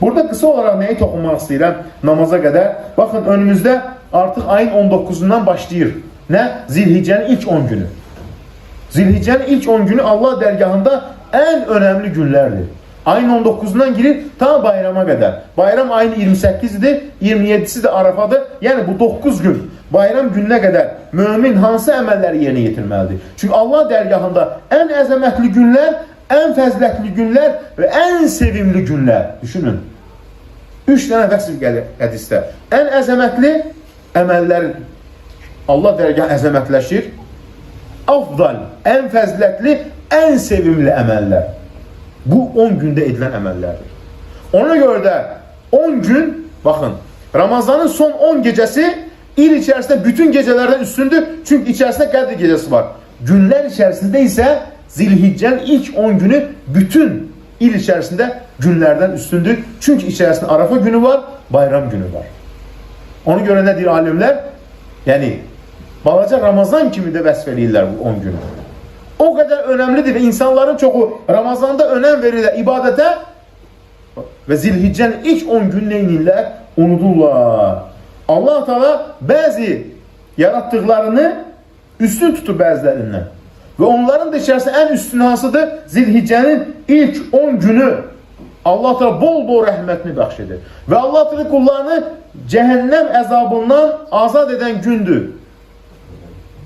Burada qısa olaraq nəyi toxunmaq istəyirəm namaza qədər? Baxın, önümüzdə artıq ayın 19-undan başlayır. Nə? Zilhiccənin ilk 10 günü. Zilhiccənin ilk 10 günü Allah dərgahında ən önəmli günlərdir. Ayın 19-undan girir ta bayrama qədər. Bayram ayın 28-idir, 27-si də Arafadır. Yəni bu 9 gün bayram gününə qədər mömin hansı əməlləri yerinə yetirməlidir? Çünki Allah dərgahında ən əzəmətli günlər, ən fəzilətli günlər və ən sevimli günlər. Düşünün. 3 dənə vəsif gəlir hədisdə. Ən əzəmətli əməllər Allah dərgahı əzəmətləşir. Afdal, ən fəzilətli, ən sevimli əməllər. Bu 10 gündə edilən əməllərdir. Ona görə də 10 gün, baxın, Ramazanın son 10 gecəsi il içərisində bütün gecələrdən üstündür. Çünki içərisində Qədr gecəsi var. Günlər içərisində isə Zilhiccənin ilk 10 günü bütün il içərisində günlərdən üstündür. Çünki içərisində Arafa günü var, bayram günü var. Ona görə nə deyir alimlər? Yəni, balaca Ramazan kimi də vəsf eləyirlər bu 10 günü. O qədər önəmlidir və insanların çoxu Ramazanda önəm verirlər ibadətə və Zilhiccənin ilk 10 gün neynirlər? Unudurlar. Allah Teala bəzi yaratdıqlarını üstün tutur bəzilərindən. Və onların da içərisində ən üstün hansıdır? Zilhiccənin ilk 10 günü Allah Teala bol-bol rəhmətini bəxş edir. Və Allah Teala qullarını cəhənnəm əzabından azad edən gündür.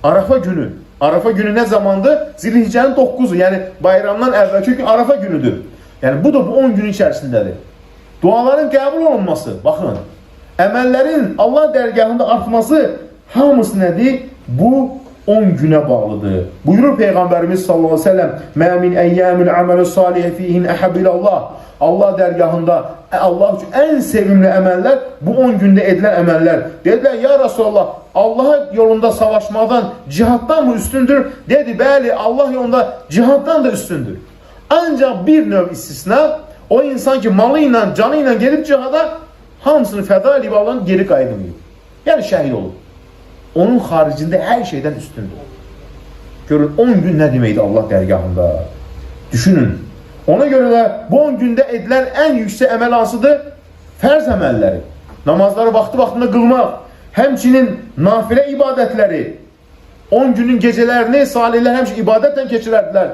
Arafa günü. Arafa günü nə zamandır? Zilhiccənin 9-u, yəni bayramdan əvvəlki gün Arafa günüdür. Yəni bu da bu 10 gün içərisindədir. Duaların qəbul olunması, baxın, əməllərin Allah dərgahında artması hamısı nədir? Bu 10 günə bağlıdır. Buyurur Peyğəmbərimiz sallallahu əleyhi və səlləm: "Mə min əyyəmin əməlu salih fihin əhabbilallah." Allah dərgahında Allah üçün ən sevimli əməllər bu 10 gündə edilən əməllər. Dedilər: "Ya Rasulullah, Allah yolunda savaşmaqdan, cihaddan mı üstündür?" Dedi: "Bəli, Allah yolunda cihaddan da üstündür." Ancaq bir növ istisna, o insan ki malı ilə, canı ilə gedib cihada hamısını fəda edib Allahın geri qayıdmayıb. Yəni şəhid olub. Onun haricində hər şeydən üstündür. Görün 10 gün nə deməkdir Allah dərgahında? Düşünün. Ona görə də bu 10 gündə edilən ən yüksək əməl hansıdır? Fərz əməlləri. Namazları vaxtı-vaxtında qılmaq, həmçinin nafilə ibadətləri. 10 günün gecələrini salihlər həmişə ibadətlə keçirərdilər.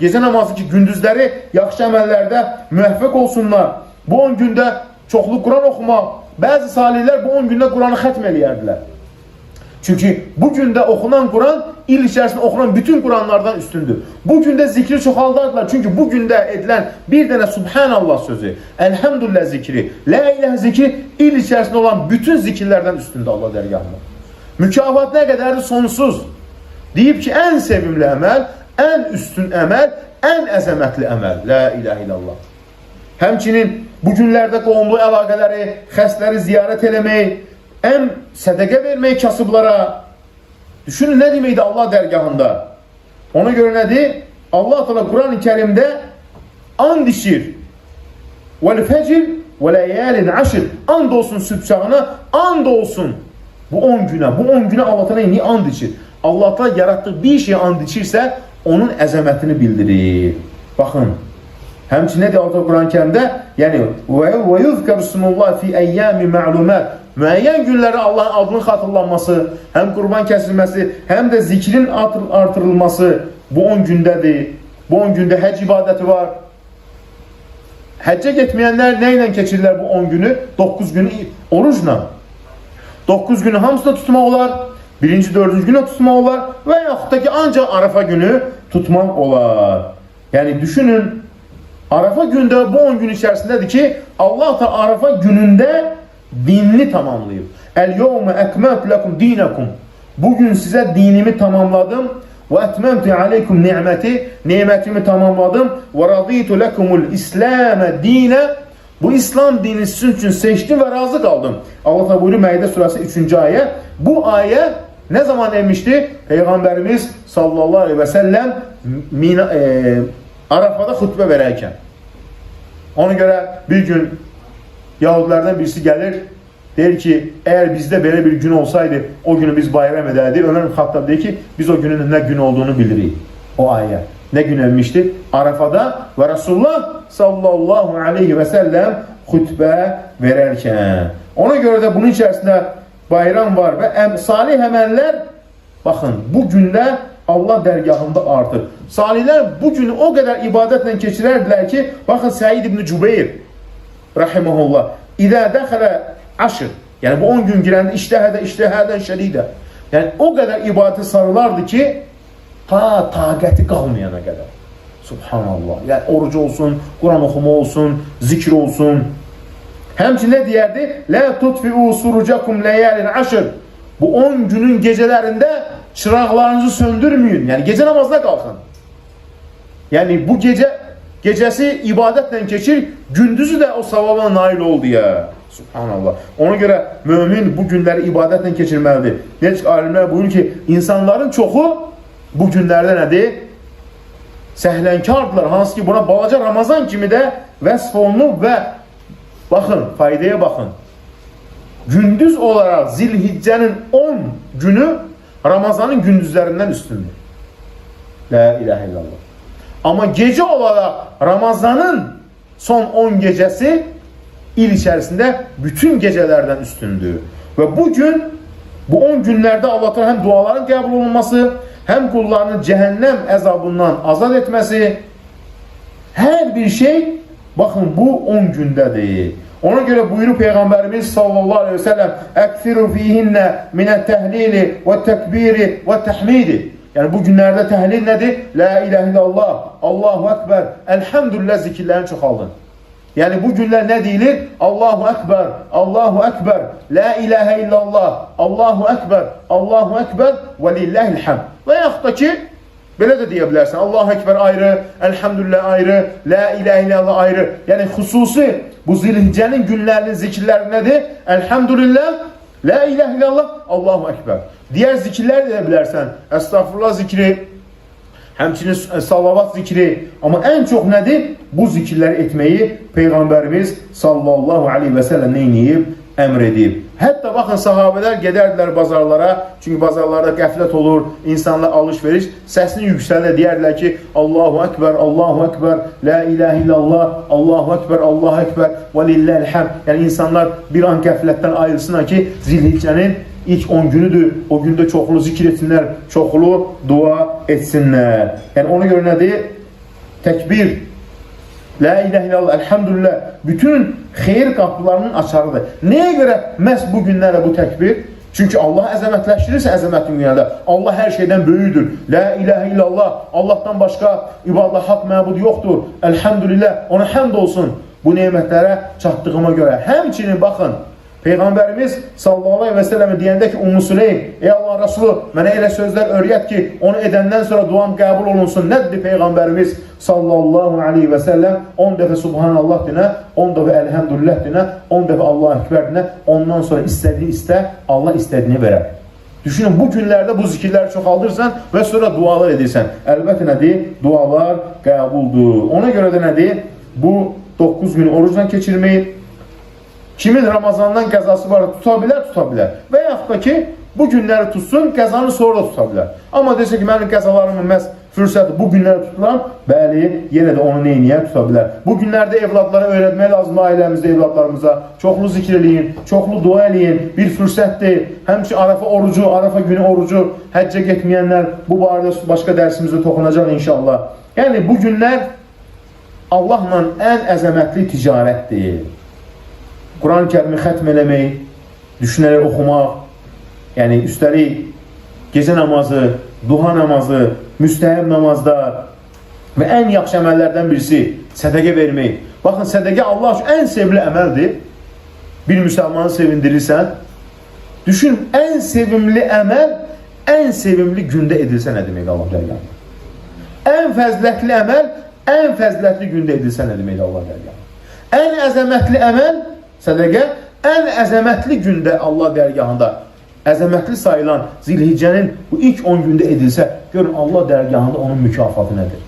Gecə namazı ki, gündüzləri yaxşı əməllərdə müvəffəq olsunlar. Bu 10 gündə çoxlu Quran oxumaq. Bəzi salihlər bu 10 gündə Quranı xətm eləyərdilər. Çünki bu gündə oxunan Quran il içərisində oxunan bütün Quranlardan üstündür. Bu gündə zikri çoxaldardılar. Çünki bu gündə edilən bir dənə Subhanallah sözü, Elhamdülillah zikri, La ilahe zikri il içərisində olan bütün zikirlərdən üstündür Allah dərgahında. Mükafat nə qədərdir? Sonsuz. Deyib ki, ən sevimli əməl, ən üstün əməl, ən əzəmətli əməl. La ilahe illallah. Həmçinin bu günlərdə qohumlu əlaqələri, xəstləri ziyarət ən sədəqə vermək kasıblara. Düşünün nə deməkdir Allah dərgahında. Ona görə nədir? Allah Teala Quran-ı Kərimdə and içir. Vəl fəcr və ləyəlin aşr. And olsun sübh çağına, and olsun bu 10 günə. Bu 10 günə Allah Teala niyə and içir? Allah Teala yaratdığı bir şeyə and içirsə, onun əzəmətini bildirir. Baxın, Həmçinin nə deyir Allah Quran-ı Kərimdə? Yəni və və yuzkaru smullah fi əyyami ma'lumat. Müəyyən günlərdə Allahın adının xatırlanması, həm qurban kəsilməsi, həm də zikrin artırılması bu 10 gündədir. Bu 10 gündə həcc ibadəti var. Həccə getməyənlər nə ilə bu 10 günü? 9 günü orucla. 9 günü hamısını tutmaq olar. Birinci, dördüncü günü tutmaq olar və yaxud da ki ancaq Arafa günü tutmaq olar. Yəni düşünün, Arafa gündə bu 10 gün içərisindədir ki, Allah da Arafa günündə dinini tamamlayıb. El-yevme ekmeltu lekum dinakum. Bugün sizə dinimi tamamladım. Ve etmemtu aleykum ni'meti. Nimetimi tamamladım. Ve raditu lekumul İslam'e dine. Bu İslam dini sizin için seçtim ve razı kaldım. Allah da buyuruyor Maide suresi 3. ayet. Bu ayet ne zaman emişti? Peygamberimiz sallallahu aleyhi ve sellem mina, e, Arafada xutbə verərkən. Ona görə bir gün Yahudilərdən birisi gəlir, deyir ki, əgər bizdə belə bir gün olsaydı, o günü biz bayram edərdik. Ömər Xattab deyir ki, biz o günün nə gün olduğunu bilirik. O ayə. Nə gün evmişdi? Arafada və Rasulullah sallallahu aleyhi və səlləm xütbə verərkən. Ona görə də bunun içərisində bayram var və əm, salih əməllər baxın bu gündə Allah dərgahında artır. Salihlər bu günü o qədər ibadətlə keçirərdilər ki, baxın Səid ibn Cübeyr rahimehullah İdə dəxələ aşr yəni bu 10 gün girəndə iştəhədə iştəhədən şədidə yəni o qədər ibadətə sarılardı ki ta taqəti qalmayana qədər. Subhanallah. Yəni orucu olsun, Quran oxuma olsun, zikr olsun. Həmçinin deyərdi? La tutfi'u surucakum layalin ashr. Bu 10 günün gecələrində çıraqlarınızı söndürməyin. Yəni gecə namazına qalxın. Yəni bu gecə gecəsi ibadətlə keçir, gündüzü də o savaba nail ol deyə. Subhanallah. Ona görə mömin bu günləri ibadətlə keçirməlidir. Necə alimlər buyurur ki, insanların çoxu bu günlərdə nədir? Səhlənkardılar. Hansı ki buna balaca Ramazan kimi də vəsf olunub və baxın, faydaya baxın. Gündüz olaraq Zilhiccənin 10 günü Ramazanın gündüzlərindən üstündür. La ilahe illallah. Amma gecə olaraq Ramazanın son 10 gecəsi il içərisində bütün gecələrdən üstündür. Və bu gün bu 10 günlərdə Allah Teala həm duaların qəbul olunması, həm qullarını cəhənnəm əzabından azad etməsi, hər bir şey baxın bu 10 gündədir. Ona görə buyurur Peyğəmbərimiz sallallahu aleyhi ve sellem minət təhlili və təkbiri və təhmidi Yəni bu günlərdə təhlil nədir? La ilahe illallah, Allahu Ekber, Elhamdülillah zikirlərini çoxaldın. Yəni bu günlər nə deyilir? Allahu Ekber, Allahu Ekber, La ilahe illallah, Allahu Ekber, Allahu Ekber və lillahil hamd. Və yaxud da ki, belə də deyə bilərsən. Allahu Ekber ayrı, Elhamdülillah ayrı, La ilahe illallah ayrı. Yəni xüsusi bu zilhiccənin günlərinin zikirləri nədir? Elhamdülillah, La ilahe illallah, Allahu Ekber. Diğer zikirlər də bilərsən. Estağfurullah zikri, həmçinin salavat zikri. Amma ən çox nədir? Bu zikirləri etməyi Peyğəmbərimiz sallallahu aleyhi və neyniyib? Əmr edib. Hətta baxın sahabələr gedərdilər bazarlara. Çünki bazarlarda qəflət olur, insanlar alış-veriş. Səsini yüksəldə deyərdilər ki, Allahu Ekber, Allahu Ekber, La ilahe illallah, Allahu Ekber, Allahu Ekber və lillahil hamd. Yəni insanlar bir an qəflətdən ayrılsınlar ki, Zilhiccənin ilk 10 günüdür. O gündə çoxlu zikir etsinlər, çoxlu dua etsinlər. Yəni ona görə nədir? Təkbir, La ilahe illallah, elhamdülillah bütün xeyir qapılarının açarıdır. Nəyə görə məhz bu günlərdə bu təkbir? Çünki Allah əzəmətləşdirirsə əzəmətli günlərdə Allah hər şeydən böyüdür. La ilahe illallah, Allahdan başqa ibadət haqq məbud yoxdur. Elhamdülillah, ona həmd olsun bu nemətlərə çatdığıma görə. Həmçinin baxın, Peyğəmbərimiz sallallahu aleyhi və səlləmə deyəndə ki, Ummu Süleym, ey Allah Rasulü, mənə elə sözlər öyrət ki, onu edəndən sonra duam qəbul olunsun. Nədir Peyğəmbərimiz sallallahu aleyhi və səlləm? 10 dəfə Subhanallah dinə, 10 dəfə Elhamdülillah dinə, 10 dəfə Allah Ekber dinə, ondan sonra istədiyi istə, Allah istədiyini verər. Düşünün, bu günlərdə bu zikirləri çoxaldırsan və sonra dualar edirsən. Əlbəttə nədir? Dualar qəbuldur. Ona görə də nədir? Bu 9 günü orucla keçirməyi, Kimin Ramazandan qəzası var, tuta bilər, tuta bilər. Və yaxud da ki, bu günləri tutsun, qəzanı sonra tuta bilər. Amma desə ki, mənim qəzalarımın məhz fürsəti bu günləri tutulan, bəli, yenə də onu neyniyə tuta bilər. Bu günlərdə evladlara öyrətmək lazımdır ailəmizdə evladlarımıza. Çoxlu zikr eləyin, çoxlu dua eləyin. Bir fürsətdir. Həmçinin Arafa orucu, Arafa günü orucu, həccə getməyənlər bu barədə başqa dərsimizdə toxunacaq inşallah. Yəni bu günlər Allahla ən əzəmətli ticarətdir. Quran-ı Kərimi xətm eləmək, düşünərək oxumaq, yəni üstəlik gecə namazı, duha namazı, müstəhəb namazlar və ən yaxşı əməllərdən birisi sədəqə vermək. Baxın, sədəqə Allah üçün ən sevimli əməldir. Bir müsəlmanı sevindirirsən. Düşün, ən sevimli əməl ən sevimli gündə edilsə nə demək Allah dərgahında? Ən fəzilətli əməl ən fəzilətli gündə edilsə nə demək Allah dərgahında? Ən əzəmətli əməl Sədəqə ən əzəmətli gündə Allah dərgahında əzəmətli sayılan zilhiccənin bu ilk 10 gündə edilsə, görün Allah dərgahında onun mükafatı nədir?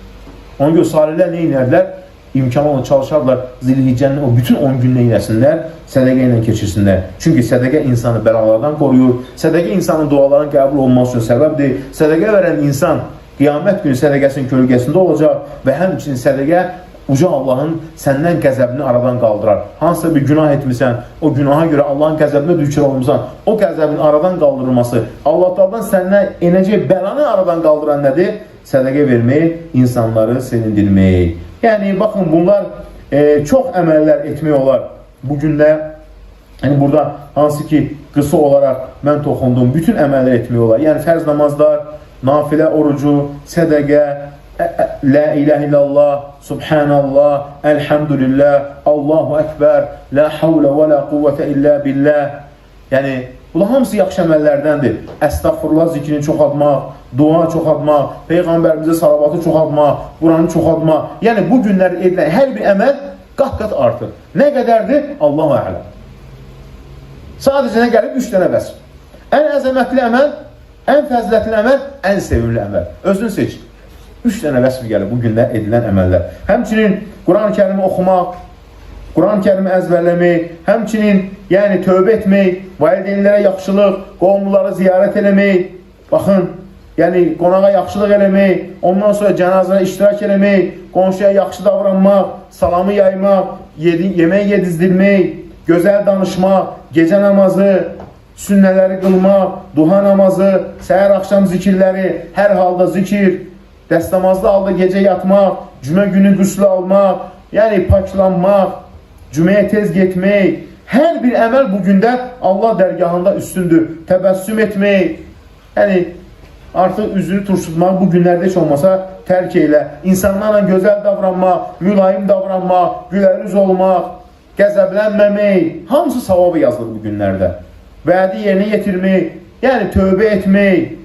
Ona görə salihlər nə inərlər? İmkanı olan çalışarlar zilhiccənin o bütün 10 gününə inəsinlər, sədəqə ilə keçirsinlər. Çünki sədəqə insanı bəlalardan qoruyur, sədəqə insanın duaların qəbul olması üçün səbəbdir. Sədəqə verən insan qiyamət günü sədəqəsinin kölgəsində olacaq və həmçinin sədəqə Uca Allahın səndən qəzəbini aradan qaldırar. Hansısa bir günah etmisən, o günaha görə Allahın qəzəbinə düçar olmusan, o qəzəbin aradan qaldırılması, Allah Taala'dan səndən enəcək bəlanı aradan qaldıran nədir? Sədaqə vermək, insanları sevindirmək. Yəni baxın bunlar e, çox əməllər etmək olar. Bu gündə burada hansı ki qısa olaraq mən toxundum, bütün əməllər etmək olar. Yəni fərz namazlar, nafilə orucu, sədəqə, ə- ə- la ilahe illallah, subhanallah, elhamdülillah, Allahu ekber, la havle ve la kuvvete illa billah. Yəni bunlar hamısı yaxşı əməllərdəndir. Əstəğfurullah zikrini çoxaltmaq, dua çoxaltmaq, peyğəmbərimizə salavatı çoxaltmaq, Quranı çoxaltmaq. Yəni bu günlər edilən hər bir əməl qat-qat artır. Nə qədərdir? Allahu a'lam. Sadəcə nə gəlib? Üç dənə vəsf. Ən əzəmətli əməl, ən fəzilətli əməl, ən sevimli əməl. Özün seç. Üç dənə vəsf gəlib bu gündə edilən əməllər. Həmçinin Quran-ı Kərimi oxumaq, Quran-ı Kərimi əzbərləmək, həmçinin yəni tövbə etmək, valideynlərə yaxşılıq, qovumluları ziyarət eləmək, baxın, yəni qonağa yaxşılıq eləmək, ondan sonra cənazəyə iştirak eləmək, qonşuya yaxşı davranmaq, salamı yaymaq, yedi, yemək yedizdirmək, gözəl danışmaq, gecə namazı, sünnələri qılmaq, duha namazı, səhər axşam zikirləri, hər halda zikir, dəstəmazlı halda gecə yatmaq, cümə günü qüsl almaq, yəni paklanmaq, cüməyə tez getmək, hər bir əməl bu gündə Allah dərgahında üstündür. Təbəssüm etmək, yəni artıq üzünü turşutmaq bu günlərdə heç olmasa tərk elə. İnsanlarla gözəl davranmaq, mülayim davranmaq, gülərüz olmaq, qəzəblənməmək, hamısı savabı yazılır bu günlərdə. Vədi yerinə yetirmək, yəni tövbə etmək,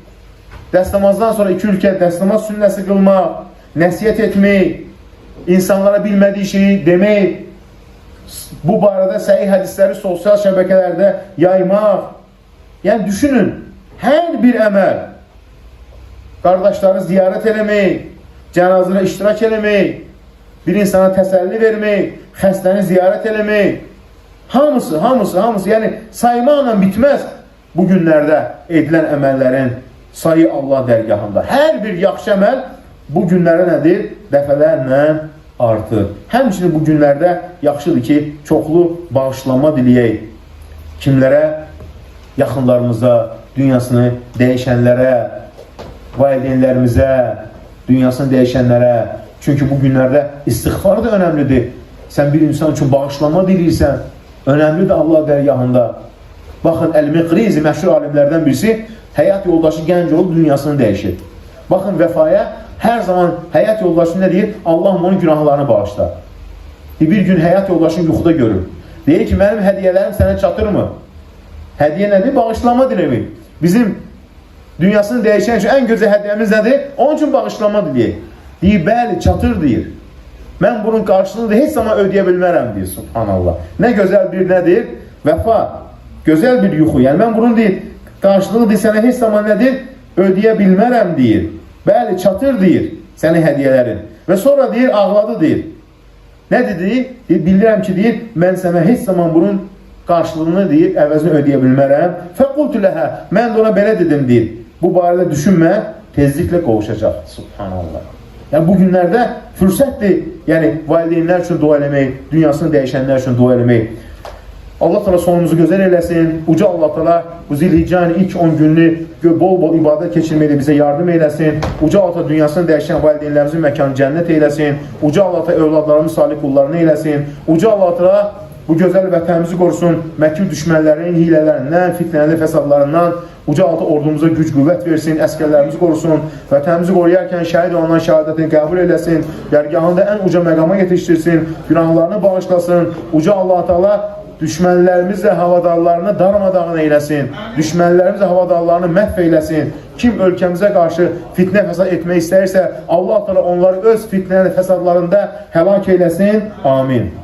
dəstəmazdan sonra iki ülkə dəstəmaz sünnəsi qılmaq, nəsiyyət etmək, insanlara bilmədiyi şeyi demək, bu barədə səhih hədisləri sosial şəbəkələrdə yaymaq. Yəni düşünün, hər bir əməl qardaşları ziyarət eləmək, cənazədə iştirak eləmək, bir insana təsəlli vermək, xəstəni ziyarət eləmək, hamısı, hamısı, hamısı, yəni saymaqla bitməz bu günlərdə edilən əməllərin sayı Allah dərgahında. Hər bir yaxşı əməl bu günlərdə nədir? Dəfələrlə artır. Həmçinin bu günlərdə yaxşıdır ki, çoxlu bağışlanma diləyək. Kimlərə? Yaxınlarımıza, dünyasını dəyişənlərə, valideynlərimizə, dünyasını dəyişənlərə. Çünki bu günlərdə istiğfar da önəmlidir. Sən bir insan üçün bağışlanma diləyirsən, önəmlidir Allah dərgahında. Baxın, Əl-Miqrizi məşhur alimlərdən birisi həyat yoldaşı gənc olub dünyasını dəyişir. Baxın, vəfaya hər zaman həyat yoldaşı nə deyir? Allah onun günahlarını bağışlar. Bir gün həyat yoldaşını yuxuda görür. Deyir ki, mənim hədiyyələrim sənə çatırmı? Hədiyyə nədir? Bağışlanma diləmək. Bizim dünyasını dəyişən üçün ən gözəl hədiyyəmiz nədir? Onun üçün bağışlanma diləyək. Deyir, bəli, çatır deyir. Mən bunun qarşılığını heç zaman ödəyə bilmərəm deyir, subhanallah. Nə gözəl bir nədir? Vəfa. Gözəl bir yuxu. Yəni mən bunun deyir, qarşılığı deyir, sənə heç zaman nədir? Ödəyə bilmərəm deyir. Bəli, çatır deyir sənin hədiyyələrin. Və sonra deyir, ağladı deyir. Nə dedi? Deyir, bilirəm ki, deyir, mən sənə heç zaman bunun qarşılığını deyir, əvəzini ödəyə bilmərəm. Fəqultu ləhə, mən də ona belə dedim deyir. Bu barədə düşünmə, tezliklə qovuşacaq. Subhanallah. Yəni bu günlərdə fürsətdir. Yəni valideynlər üçün dua eləmək, dünyasını dəyişənlər üçün dua eləmək. Allah Teala sonumuzu gözəl eləsin. Uca Allah Teala bu Zilhicce'nin ilk 10 gününü gö- bol-bol ibadət keçirməklə bizə yardım eləsin. Uca Allah dünyasını dəyişən valideynlərimizin məkanı cənnət eləsin. Uca Allah övladlarımız salih qullarını eləsin. Uca Allah Teala bu gözəl vətənimizi qorusun. Məkir düşmənlərinin hilələrindən, fitnəli fəsadlarından Uca Teala ordumuza güc qüvvət versin, əskərlərimizi qorusun. Vətənimizi qoruyarkən şəhid olunan şəhadətini qəbul eləsin. Dərgahında ən uca məqama yetişdirsin. Günahlarını bağışlasın. Uca Allah Teala düşmənlərimizlə havadarlarını darmadağın eyləsin. Düşmənlərimizlə havadarlarını məhv eyləsin. Kim ölkəmizə qarşı fitnə fəsad etmək istəyirsə, Allah Teala onları öz fitnə fəsadlarında həlak eyləsin. Amin.